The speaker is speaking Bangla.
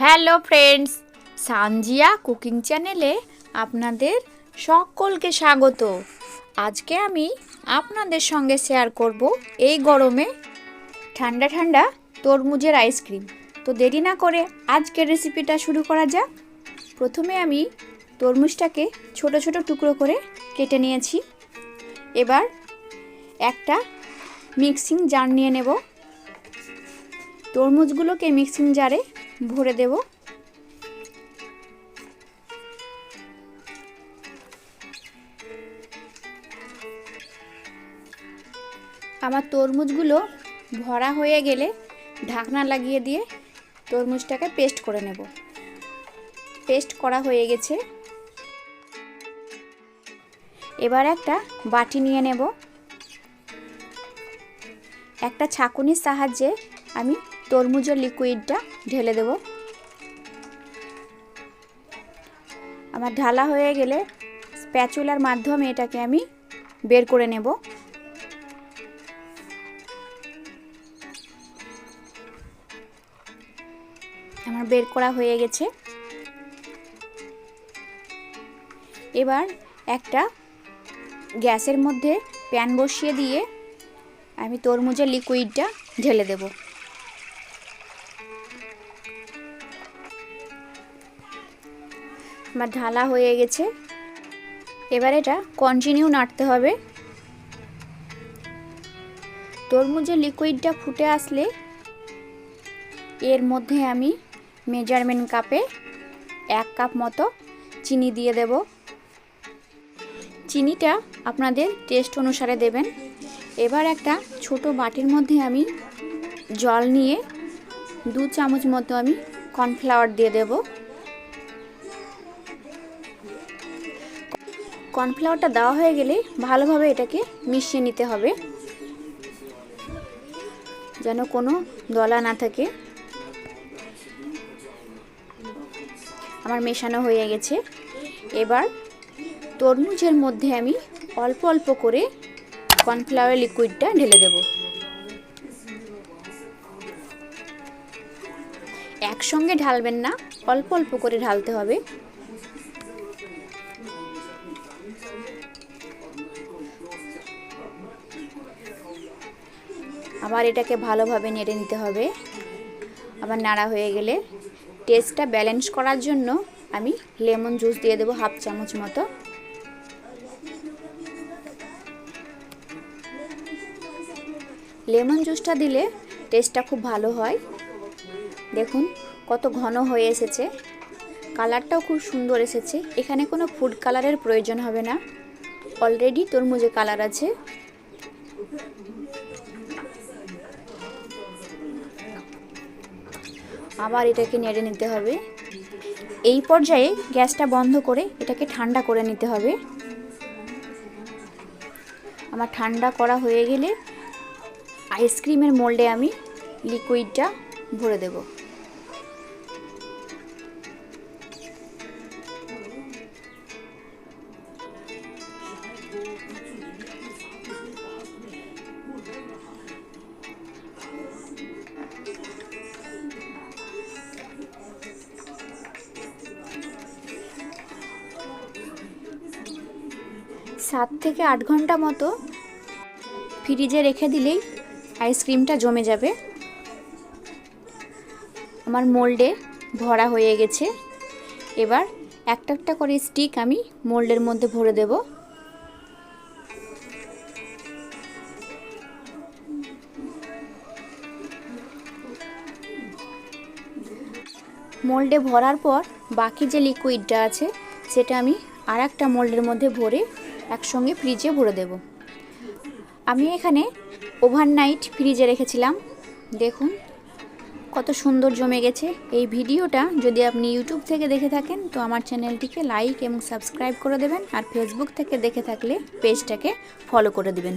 হ্যালো ফ্রেন্ডস সানজিয়া কুকিং চ্যানেলে আপনাদের সকলকে স্বাগত। আজকে আমি আপনাদের সঙ্গে শেয়ার করব এই গরমে ঠান্ডা ঠান্ডা তরমুজের আইসক্রিম তো দেরি না করে আজকের রেসিপিটা শুরু করা যাক। প্রথমে আমি তরমুজটাকে ছোট ছোট টুকরো করে কেটে নিয়েছি। এবার একটা মিক্সিং জার নিয়ে নেব। তরমুজগুলোকে মিক্সিং জারে ভরে দেব। আমার তরমুজগুলো ভরা হয়ে গেলে ঢাকনা লাগিয়ে দিয়ে তরমুজটাকে পেস্ট করে নেব। পেস্ট করা হয়ে গেছে। এবার একটা বাটি নিয়ে নেব। একটা ছাকুনির সাহায্যে আমি তরমুজের লিকুইডটা ঢেলে দেব। আমার ঢালা হয়ে গেলে স্প্যাচুলার মাধ্যমে এটাকে আমি বের করে নেব। আমার বের করা হয়ে গেছে। এবার একটা গ্যাসের মধ্যে প্যান বসিয়ে দিয়ে আমি তরমুজের লিকুইডটা ঢেলে দেব। আমার ঢালা হয়ে গেছে। এবার এটা কন্টিনিউ নাড়তে হবে। তরমুজের লিকুইডটা ফুটে আসলে এর মধ্যে আমি মেজারমেন্ট কাপে এক কাপ মতো চিনি দিয়ে দেব। চিনিটা আপনাদের টেস্ট অনুসারে দেবেন। এবার একটা ছোট বাটির মধ্যে আমি জল নিয়ে দু চামচ মতো আমি কর্নফ্লাওয়ার দিয়ে দেব। কর্নফ্লাওয়ারটা দেওয়া হয়ে গেলে ভালোভাবে এটাকে মিশিয়ে নিতে হবে। যেন কোনো দলা না থাকে। আমার মেশানো হয়ে গেছে। এবার তরমুজের মধ্যে আমি অল্প অল্প করে কর্নফ্লাওয়ার লিকুইডটা ঢেলে দেব। একসঙ্গে ঢালবেন না, অল্প অল্প করে ঢালতে হবে। আবার এটাকে ভালোভাবে নেড়ে নিতে হবে। আবার নাড়া হয়ে গেলে টেস্টটা ব্যালেন্স করার জন্য আমি লেমন জুস দিয়ে দেবো হাফ চামচ মতো। লেমন জুসটা দিলে টেস্টটা খুব ভালো হয়। দেখুন কত ঘন হয়ে এসেছে। কালারটাও খুব সুন্দর এসেছে। এখানে কোনো ফুড কালারের প্রয়োজন হবে না। অলরেডি তরমুজে কালার আছে। আবার এটাকে নেড়ে নিতে হবে। এই পর্যায়ে গ্যাসটা বন্ধ করে এটাকে ঠান্ডা করে নিতে হবে। আমার ঠান্ডা করা হয়ে গেলে আইসক্রিমের মোল্ডে আমি লিকুইডটা ভরে দেব। সাত থেকে আট ঘণ্টা মতো ফ্রিজে রেখে দিলেই আইসক্রিমটা জমে যাবে। আমার মোল্ডে ভরা হয়ে গেছে। এবার একটা একটা করে স্টিক আমি মোল্ডের মধ্যে ভরে দেব। মোল্ডে ভরার পর বাকি যে লিকুইডটা আছে, সেটা আমি আর একটা মোল্ডের মধ্যে ভরে একসঙ্গে ফ্রিজে ভরে দেব। আমি এখানে ওভারনাইট ফ্রিজে রেখেছিলাম। দেখুন, কত সুন্দর জমে গেছে। এই ভিডিওটা যদি আপনি ইউটিউব থেকে দেখে থাকেন, তো আমার চ্যানেলটিকে লাইক এবং সাবস্ক্রাইব করে দেবেন আর ফেসবুক থেকে দেখে থাকলে পেজটাকে ফলো করে দেবেন।